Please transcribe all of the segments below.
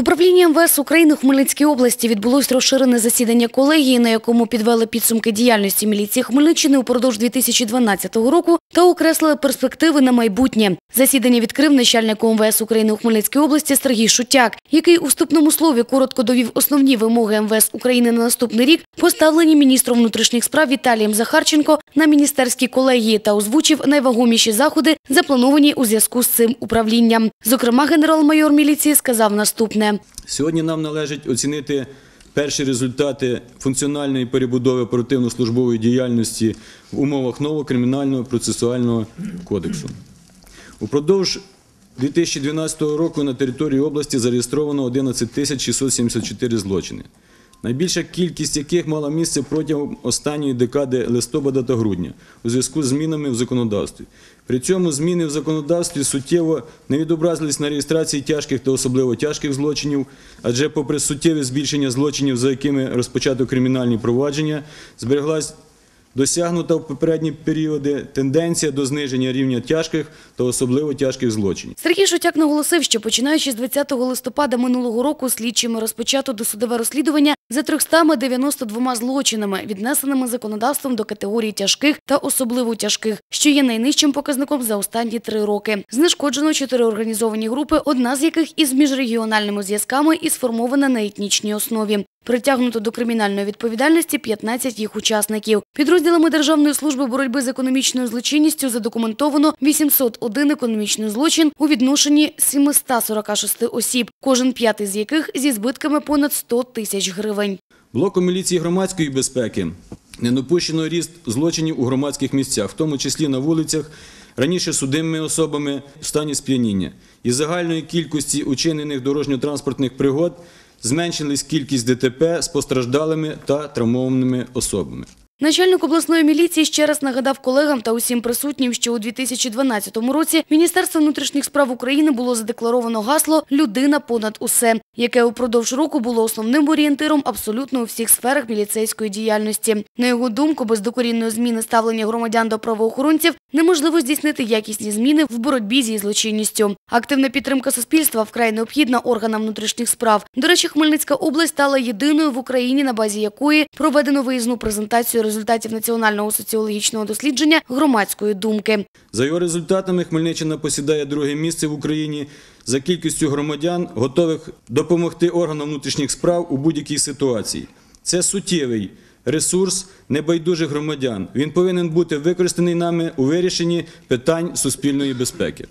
Управління МВС України в Хмельницькій області відбулось розширене засідання колегії, на якому підвели підсумки діяльності міліції Хмельниччини упродовж 2012 року та окреслили перспективи на майбутнє. Засідання відкрив начальник МВС України у Хмельницькій області Сергій Шутяк, який у вступному слові коротко довів основні вимоги МВС України на наступний рік, поставлені міністром внутрішніх справ Віталієм Захарченко на міністерській колегії та озвучив найвагоміші заходи, заплановані у зв'язку з цим управлінням. Зокрема, генерал-майор міліції сказав наступне. Сьогодні нам належить оцінити перші результати функціональної перебудови оперативно-службової діяльності в умовах нового кримінального процесуального кодексу. Упродовж 2012 року на території області зареєстровано 11 674 злочини, найбільша кількість яких мала місце протягом останньої декади листопада та грудня у зв'язку з змінами в законодавстві. При цьому зміни в законодавстві суттєво не відобразились на реєстрації тяжких та особливо тяжких злочинів, адже попри суттєве збільшення злочинів, за якими розпочато кримінальні провадження, збереглась досягнута в попередні періоди тенденція до зниження рівня тяжких та особливо тяжких злочинів. Сергій Шутяк наголосив, що починаючи з 20 листопада минулого року слідчими розпочато досудове розслідування за 392 злочинами, віднесеними законодавством до категорії тяжких та особливо тяжких, що є найнижчим показником за останні три роки. Знешкоджено чотири організовані групи, одна з яких із міжрегіональними зв'язками і сформована на етнічній основі. Притягнуто до кримінальної відповідальності 15 їх учасників. Підрозділами Державної служби боротьби з економічною злочинністю задокументовано 801 економічний злочин у відношенні 746 осіб, кожен п'ятий з яких зі збитками понад 100 тисяч гривень. Блоком міліції громадської безпеки не допущено ріст злочинів у громадських місцях, в тому числі на вулицях, раніше судимими особами в стані сп'яніння. Із загальної кількості учинених дорожньо-транспортних пригод зменшилась кількість ДТП з постраждалими та травмованими особами. Начальник обласної міліції ще раз нагадав колегам та усім присутнім, що у 2012 році Міністерство внутрішніх справ України було задекларовано гасло Людина понад усе, яке упродовж року було основним орієнтиром абсолютно у всіх сферах міліцейської діяльності. На його думку, без докорінної зміни ставлення громадян до правоохоронців неможливо здійснити якісні зміни в боротьбі зі злочинністю. Активна підтримка суспільства вкрай необхідна органам внутрішніх справ. До речі, Хмельницька область стала єдиною в Україні, на базі якої проведено виїзну презентацію результатів національного соціологічного дослідження громадської думки. За його результатами Хмельниччина посідає друге місце в Україні за кількістю громадян, готових допомогти органам внутрішніх справ у будь-якій ситуації. Це суттєвий ресурс небайдужих громадян. Він повинен бути використаний нами у вирішенні питань суспільної безпеки.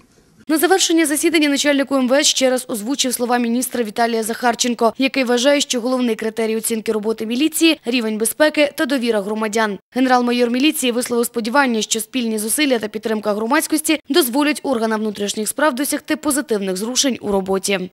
На завершення засідання начальнику МВС ще раз озвучив слова міністра Віталія Захарченко, який вважає, що головний критерій оцінки роботи міліції – рівень безпеки та довіра громадян. Генерал-майор міліції висловив сподівання, що спільні зусилля та підтримка громадськості дозволять органам внутрішніх справ досягти позитивних зрушень у роботі.